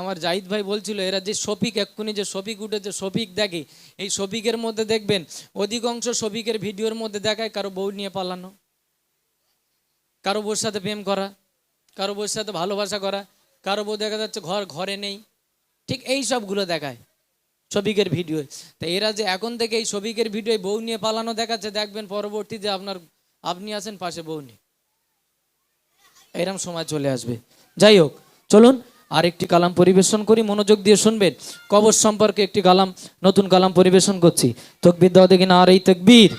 আমার জাহিদ ভাই বলছিল, এরা যে শফিক, এক্ষুনি যে শফিক উঠেছে, শফিক দেখে। এই শফিকের মধ্যে দেখবেন, অধিকাংশ শফিকের ভিডিওর মধ্যে দেখায় কারও বউ নিয়ে পালানো, কারও বউর সাথে প্রেম করা, কারও বউর সাথে ভালোবাসা করা, কারও বউ দেখা যাচ্ছে ঘর, ঘরে নেই, ঠিক এই সবগুলো দেখায় ছবিকের ভিডিও। তা এরা যে এখন থেকে এই ছবিকের ভিডিও বউ নিয়ে পালানো দেখাচ্ছে, দেখবেন পরবর্তীতে আপনার, আপনি আছেন পাশে বউ নিয়ে। এরম সময় চলে আসবে। যাই হোক, চলুন আরেকটি কালাম পরিবেশন করি মনোযোগ দিয়ে শুনবেন। কবর সম্পর্কে একটি কালাম নতুন কালাম পরিবেশন করছি। তকবির দাও দেখি না আর এই তকবীর।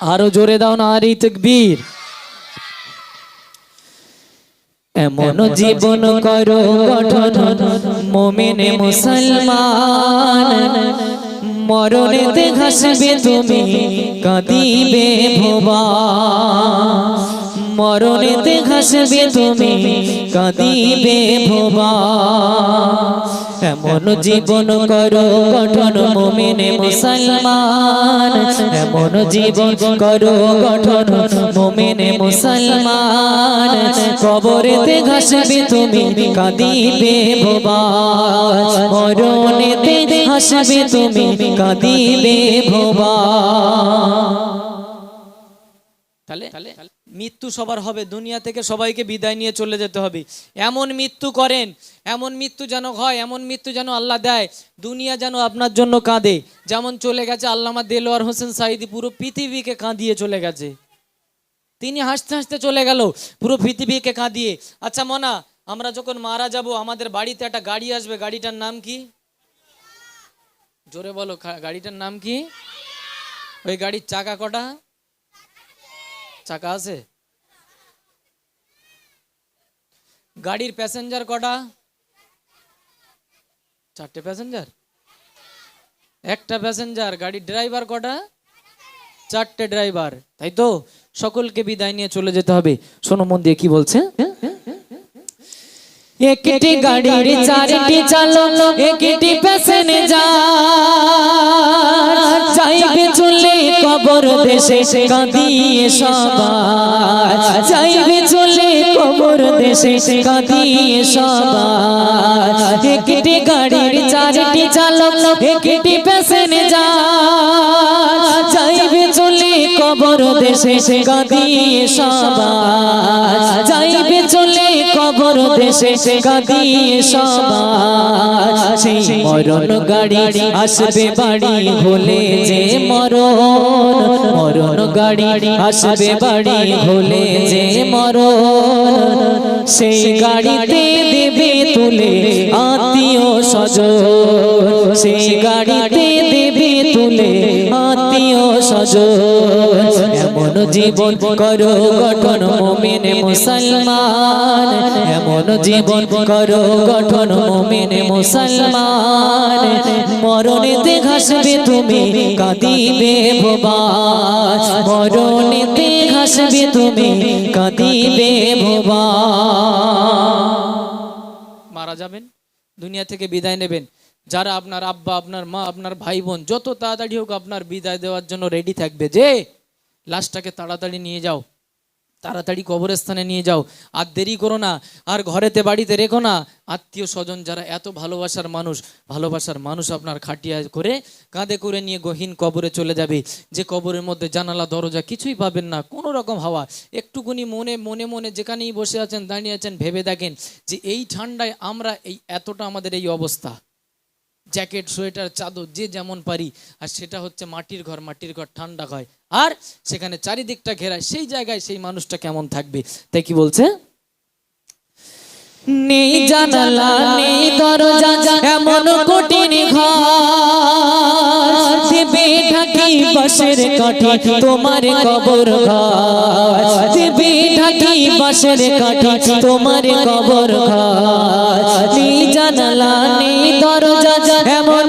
আরও জোরে দাও না আর এই তকবীর। এমন জীবন করো গঠন মোমেনে মুসলমান। মরণেতে ঘাসবে তুমি কাঁদিবে ভোবা মরণেতে ঘাসবে তুমি কাঁদিবে ভোবা। এমন জীবন করো গঠন মোমেনে মুসলমান। এমন জীবন করো গঠন মোমেনে মুসলমান। কবরেতে ঘাসবে তুমি কাঁদিবে ভোবা। মরণেতে হাসবে তুমি কাঁদিবে ভোবা। তাহলে? মৃত্যু সবার হবে, দুনিয়া থেকে সবাইকে বিদায় নিয়ে চলে যেতে হবে। এমন মৃত্যু করেন, এমন মৃত্যু যেন হয়, এমন মৃত্যু যেন আল্লাহ দেয়, দুনিয়া যেন আপনার জন্য কাঁদে। যেমন চলে গেছে আল্লামা দেলোয়ার হোসেন সাইদি পুরো পৃথিবীকে কাঁদিয়ে চলে গেছে। তিনি হাসতে হাসতে চলে গেল, পুরো পৃথিবীকে কাঁদিয়ে। আচ্ছা মনা, আমরা যখন মারা যাব, আমাদের বাড়িতে একটা গাড়ি আসবে, গাড়িটার নাম কি? জোরে বলো গাড়িটার নাম কি? ওই গাড়ির চাকা কটা? চাকা আছে? গাড়ির প্যাসেঞ্জার কটা? চারটে প্যাসেঞ্জার একটা প্যাসেঞ্জার গাড়ির ড্রাইভার কটা? চারটে ড্রাইভার তাই তো? সকলকে বিদায় নিয়ে চলে যেতে হবে। মন দিয়ে কি বলছে? একটি গাড়ির চারটি চালক একটি প্যাসেঞ্জার যাইবে চলে কবর দেশে কাঁদিয়ে সবাই যাইবে চলে কবর দেশে কাঁদিয়ে সবাই একটি গাড়ির চারটি চালক একটি প্যাসেঞ্জার কবর দেশে কাঁদিয়ে সবাই যাইবে চলে কবর দেশে কাঁদিয়ে সবাই সেই মরণ গাড়ি আসবে বাড়ি হলে যে মরণ। মরণ গাড়ি আসবে বাড়ি হলে যে মরণ। সেই গাড়িতে দেবে তুলে আত্মীয় স্বজন। সেই গাড়িতে তুলে আত্মীয় স্বজন। এমন জীবন করো গঠন মোমেনে মুসলমান। এমন জীবন করো গঠন মোমেনে মুসলমান। মরণেতে ঘাসবে তুমি, কাঁদিবে ভোবাস। মরণেতে ঘাসবে তুমি, কাঁদিবে ভোবা মারা যাবেন, দুনিয়া থেকে বিদায় নেবেন। যারা আপনার আব্বা, আপনার মা, আপনার ভাই বোন যত তাড়াতাড়ি হোক আপনার বিদায় দেওয়ার জন্য রেডি থাকবে, যে লাশটাকে তাড়াতাড়ি নিয়ে যাও, তাড়াতাড়ি কবরস্থানে নিয়ে যাও, আর দেরি করো না, আর ঘরেতে বাড়িতে রেখো না। আত্মীয় স্বজন যারা এত ভালোবাসার মানুষ ভালোবাসার মানুষ আপনার খাটিয়া করে কাঁধে করে নিয়ে গহীন কবরে চলে যাবে, যে কবরের মধ্যে জানালা, দরজা কিছুই পাবেন না, কোনো রকম হাওয়া। একটুকুনি মনে মনে মনে যেখানেই বসে আছেন, দাঁড়িয়ে আছেন, ভেবে দেখেন যে এই ঠান্ডায় আমরা এই, এতটা আমাদের এই অবস্থা। জ্যাকেট সোয়েটার চাদর যে যেমন পারি। আর সেটা হচ্ছে মাটির ঘর মাটির ঘর ঠান্ডা হয়। আর সেখানে চারিদিকটা ঘেরা সেই জায়গায় সেই মানুষটা কেমন থাকবে? তাই কি বলছে? নেই জানালা নেই দরজা এমন কঠিন বাঁশের কাঠি, তোমার কবর ঘর দেবে ঢাকি কাঠি, তোমার কবর ঘর জানালা নেই দরজা এমন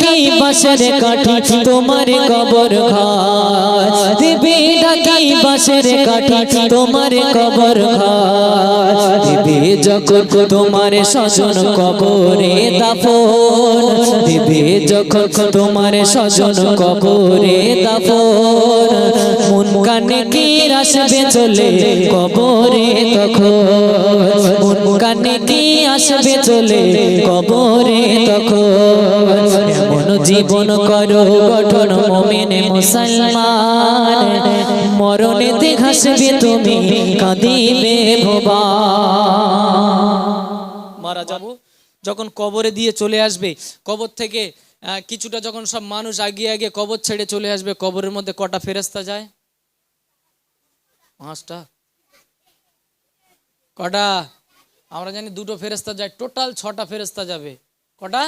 ঢাকি বাঁশের কাঠি, তোমার কবর ঘর ঢাকি বাঁশের কাঠি, তোমার কবর ঘর যখন তোমার স্বজন কবরে দাফন। দেবে যখন তোমার স্বজন কবরে দাফন। মন কানে কি আসবে চলে কবরে তখন। মন কানে কি আসবে চলে কবরে তখন। জীবন করো গঠন মমিনে মুসলমান। মরণেতে ঘাসবে তুমি, কাঁদিবে ভোবা। মারা যাব। যখন কবরে দিয়ে চলে আসবে, কবর থেকে কিছুটা যখন সব মানুষ আগিয়ে আগে কবর ছেড়ে চলে আসবে, কবরের মধ্যে কটা ফেরেস্তা যায়? পাঁচটা। কটা? আমরা জানি দুটো ফেরেস্তা যায়, টোটাল ছটা ফেরেস্তা যাবে। কটা?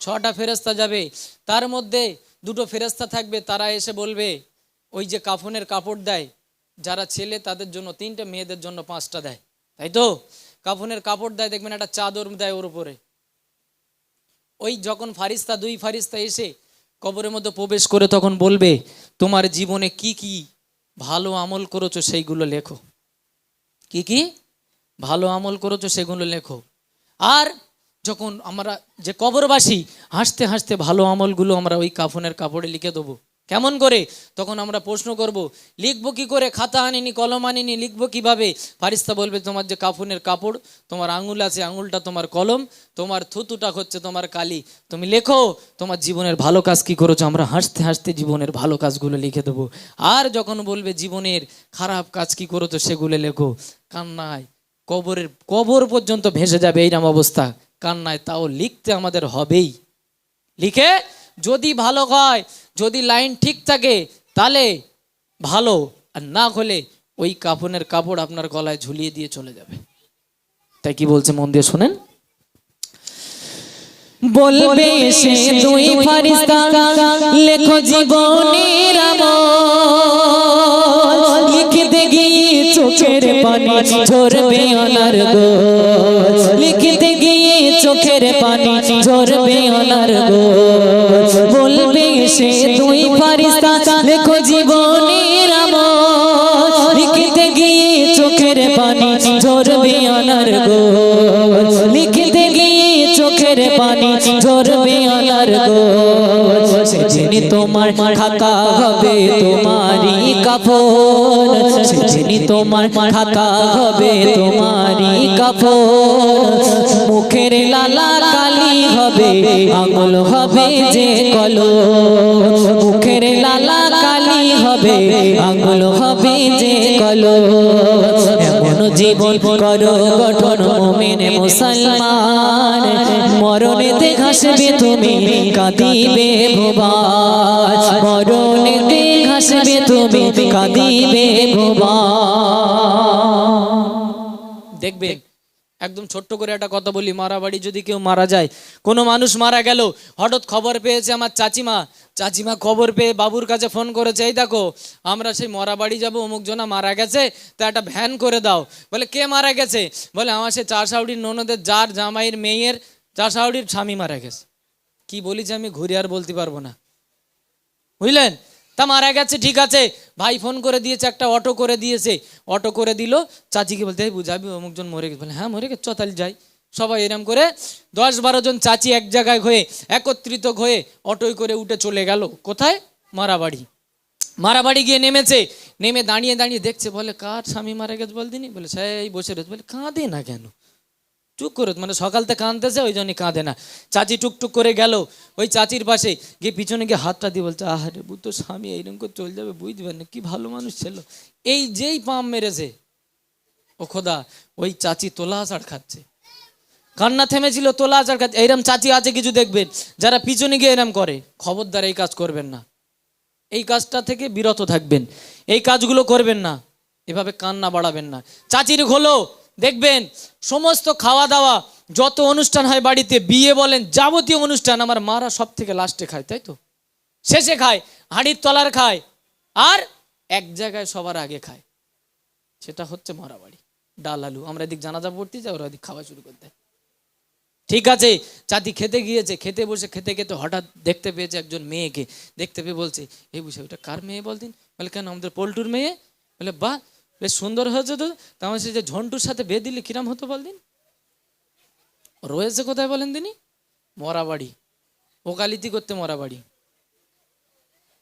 ছটা ফেরেস্তা যাবে, তার মধ্যে দুটো ফেরেস্তা থাকবে, তারা এসে বলবে, ওই যে কাফনের কাপড় দেয়, যারা ছেলে তাদের জন্য তিনটে, মেয়েদের জন্য পাঁচটা দেয়। তাই তো? কাফনের কাপড় দেয়, দেখবেন একটা চাদর দেয় ওর উপরে। ওই যখন ফারিস্তা, দুই ফারিস্তা এসে কবরের মধ্যে প্রবেশ করে তখন বলবে, তোমার জীবনে কি কি ভালো আমল করেছ সেইগুলো লেখো। কি কি? ভালো আমল করেছ সেগুলো লেখো। আর যখন আমরা যে কবরবাসী, হাসতে হাসতে ভালো আমলগুলো আমরা ওই কাফনের কাপড়ে লিখে দেবো। কেমন করে? তখন আমরা প্রশ্ন করব, লিখব কি করে? খাতা আনিনি, কলম আনিনি, লিখব কীভাবে? ফারিস্তা বলবে, তোমার যে কাফনের কাপড়, তোমার আঙুল আছে, আঙুলটা তোমার কলম, তোমার থুতুটা হচ্ছে তোমার কালি। তুমি লেখো, তোমার জীবনের ভালো কাজ কি করেছ? আমরা হাসতে হাসতে জীবনের ভালো কাজগুলো লিখে দেবো। আর যখন বলবে, জীবনের খারাপ কাজ কি করেছ সেগুলো লেখো। কান্নায় কবরের, কবর পর্যন্ত ভেসে যাবে এইরকম অবস্থা। কান্নায় তাও লিখতে আমাদের হবেই। লিখে যদি ভালো হয় যদি লাইন ঠিক থাকে তাহলে ভালো। আর না হলে ওই কাফনের কাপড় আপনার গলায় ঝুলিয়ে দিয়ে চলে যাবে। তাই কি বলছে মন দিয়ে শোনেন? বলবে সে দুই ফারিস্তা লেখো জীবনের আমল। লিখতে গিয়ে চোখের পানি ঝরবে অনার গো লিখতে চোখের পানি ঝরবে অনার গো বলবে সে তুই ফারিস্তা লেখো তোমার খাতা হবে, তোমারই কাফন সেদিন তোমার খাতা হবে, তোমারই কাফন মুখের লালা কালি হবে, আঙুল হবে যে কলো মুখের লালা কালি হবে, আঙুল হবে যে কলো জীবন করো গঠন, মোমেনে মুসলমান। মরণেতে ঘাসবে তুমি কাঁদিবে ভোবাস মরণেতে ঘাসবে তুমি কাঁদিবে ভোবাস দেখবেন একদম ছোট্ট করে একটা কথা বলি মারা বাড়ি যদি কেউ মারা যায় কোনো মানুষ মারা গেল হঠাৎ খবর পেয়েছে আমার চাচিমা। চাচিমা খবর পেয়ে বাবুর কাছে ফোন করেছে এই দেখো আমরা সেই মরা বাড়ি যাব অমুক জনা মারা গেছে তা একটা ভ্যান করে দাও। বলে কে মারা গেছে? বলে আমার সে চাষাউড়ির ননদের যার জামাইয়ের মেয়ের চাষাউড়ির স্বামী মারা গেছে। কি বলি যে আমি ঘুরে আর বলতে পারব না। বুঝলেন? তা মারা গেছে, ঠিক আছে। ভাই ফোন করে দিয়েছে, একটা অটো করে দিয়েছে। অটো করে দিল, চাচিকে বলতে, "এই বুঝাবি অমুকজন মরে গেছে। বলে হ্যাঁ মরে গেছে চতাল যাই। সবাই এরম করে দশ বারো জন চাচি এক জায়গায় হয়ে, একত্রিত হয়ে অটোয় করে উঠে চলে গেল। কোথায়? মারাবাড়ি। মারাবাড়ি গিয়ে নেমেছে। নেমে দাঁড়িয়ে দাঁড়িয়ে দেখছে, বলে, কার স্বামী মারা গেছে বলদিনি? বলে, সেই বসে রয়েছে। বলে, কাঁদে না কেন? চুপ করে মানে সকালতে কাঁদতেছে ওই জন্যই কাঁদে না। চাচি টুকটুক করে গেল, ওই চাচির পাশে গিয়ে পিছনে গিয়ে হাতটা দিয়ে বলছে, আহারে বু তো স্বামী, এইরকম করে চলে যাবে বুঝবেন না, কি ভালো মানুষ ছিল। এই যেই পাম মেরেছে, ও খোদা, ওই চাচি তোলা আচার খাচ্ছে। কান্না থেমেছিল, তোলা আচার খাচ্ছে। এইরকম চাচি আছে কিছু দেখবেন, যারা পিছনে গিয়ে এরম করে, খবরদার এই কাজ করবেন না। এই কাজটা থেকে বিরত থাকবেন। এই কাজগুলো করবেন না, এভাবে কান্না বাড়াবেন না। চাচির হলো দেখবেন, সমস্ত খাওয়া দাওয়া যত অনুষ্ঠান হয় বাড়িতে, বিয়ে বলেন, যাবতীয় অনুষ্ঠান আমার মারা সব থেকে লাস্টে খায়, তাই তো? শেষে খায়, হাঁড়ির তলার খায়, আর এক জায়গায় সবার আগে খায়। সেটা হচ্ছে মারা বাড়ি, ডাল, আলু। আমরা এদিক জানাজা পড়তে যাই, ওরা এদিক খাওয়া শুরু করতে। ঠিক আছে চাচি খেতে গিয়েছে, খেতে বসে, খেতে খেতে হঠাৎ দেখতে পেয়েছে একজন মেয়েকে, দেখতে পেয়ে বলছে, এই বুঝে, ওটা কার মেয়ে বলতেন বলে, কেন, আমাদের পল্টুর মেয়ে? বলে, বাহ বেশ সুন্দর হয়েছে তো। তেমন সে যে ঝন্টুর সাথে বে দিলে কিরাম হতো বলদিন রয়েছে কোথায় বলেন তিনি? মরাবাড়ি। ওকালিতি করতে মরাবাড়ি।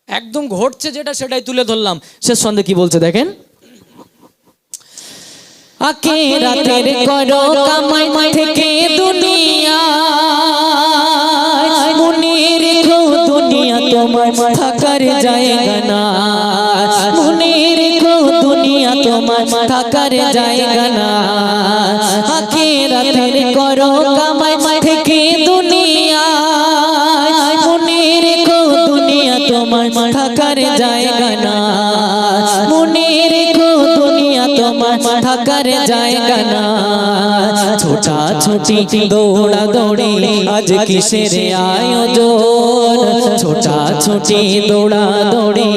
একদম ঘটছে যেটা, সেটাই তুলে ধরলাম। শেষ সন্ধে কি বলছে দেখেন? দুনিয়া তোমার থাকার জায়গা না। তোমার থাকার জায়গা না। আখিরাতের রাতের করো কামাই থেকে দুনিয়া। মনে রেখো দুনিয়া তোমার থাকার জায়গা না। মনে রেখো দুনিয়া তোমার থাকার জায়গা না। ছোটা ছোটি দৌড়া দৌড়ি, আজ কিসের আয়োজন? ছোটা ছোটি দৌড়া দৌড়ি,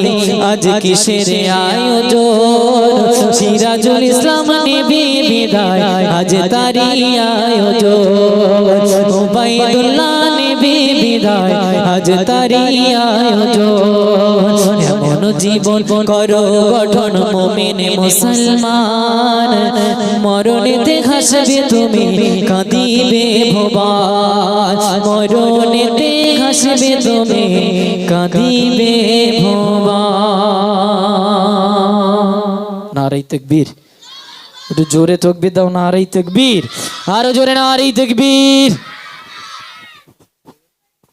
আজ কিসের আয়োজন? সিরাজুল ইসলাম নেবে বিদায়, আজ তারি আয়োজন। ওবাইদুল্লাহ নেবে বিদায়, আজ তারি আয়োজন। এমন জীবন করো, গঠন মোমেনে মুসলমান। মরণেতে হাসবে তুমি, কাঁদিবে ভোবান মরণেতে হাসবে তুমি, কাঁদিবে ভোবান নারাই তকবীর। একটু জোরে তকবীর দাও, নারাই তকবীর। আরও জোরে নারাই তকবীর।